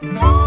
Oh.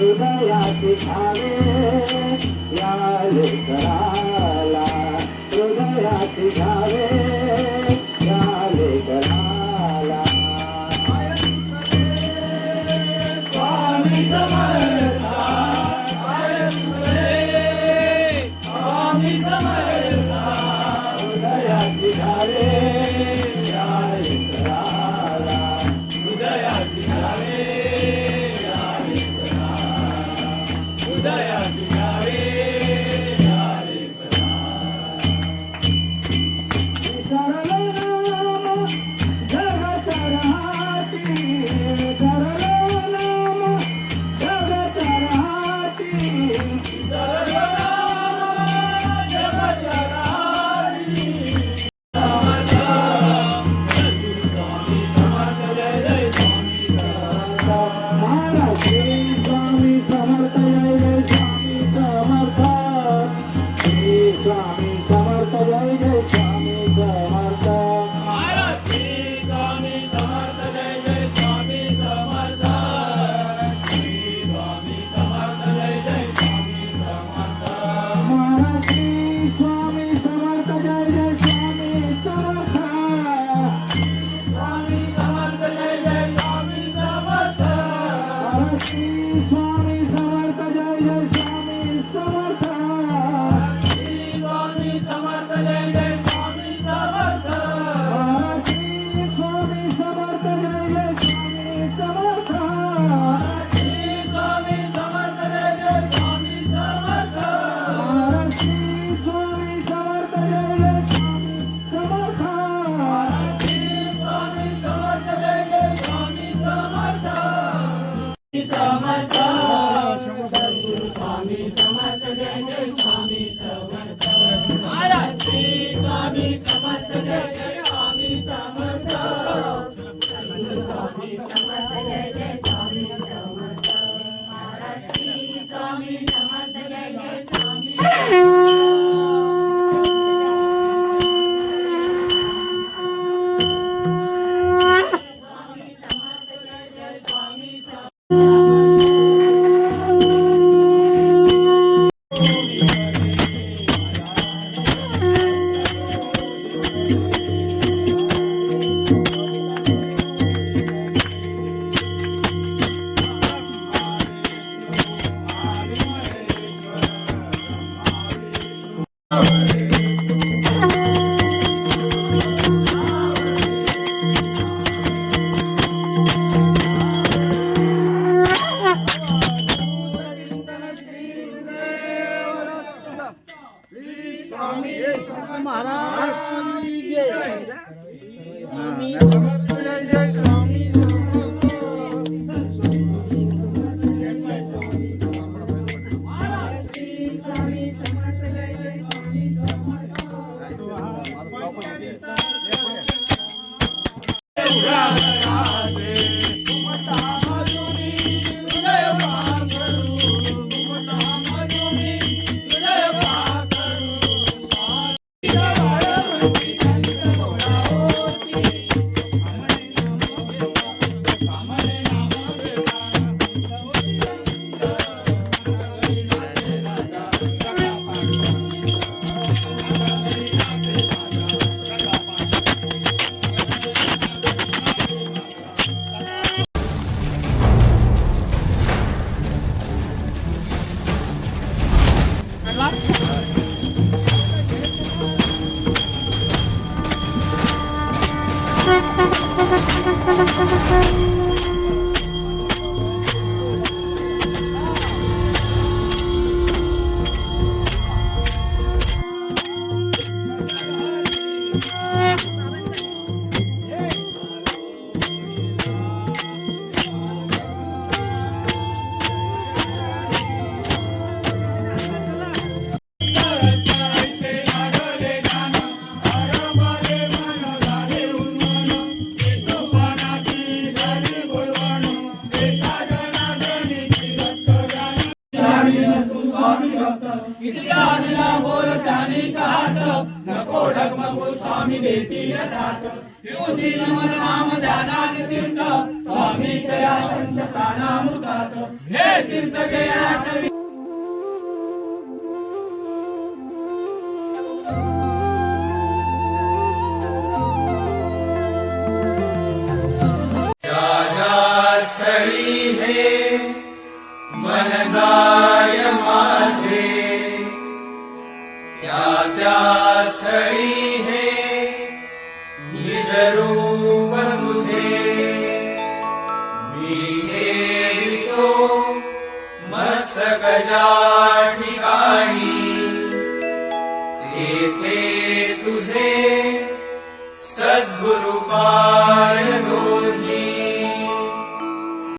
हृदयाचे ठावे या लेकराला हृदयाचे ठावे আমি আমার কবর আমার देतील साथ येऊतील मन नाम ध्यानात तीर्थ. स्वामी या पंच प्राणामृतात. हे तीर्थ घे आठवी मस्तकजाठिकाणि ते ते तुझे सद्गुरुपा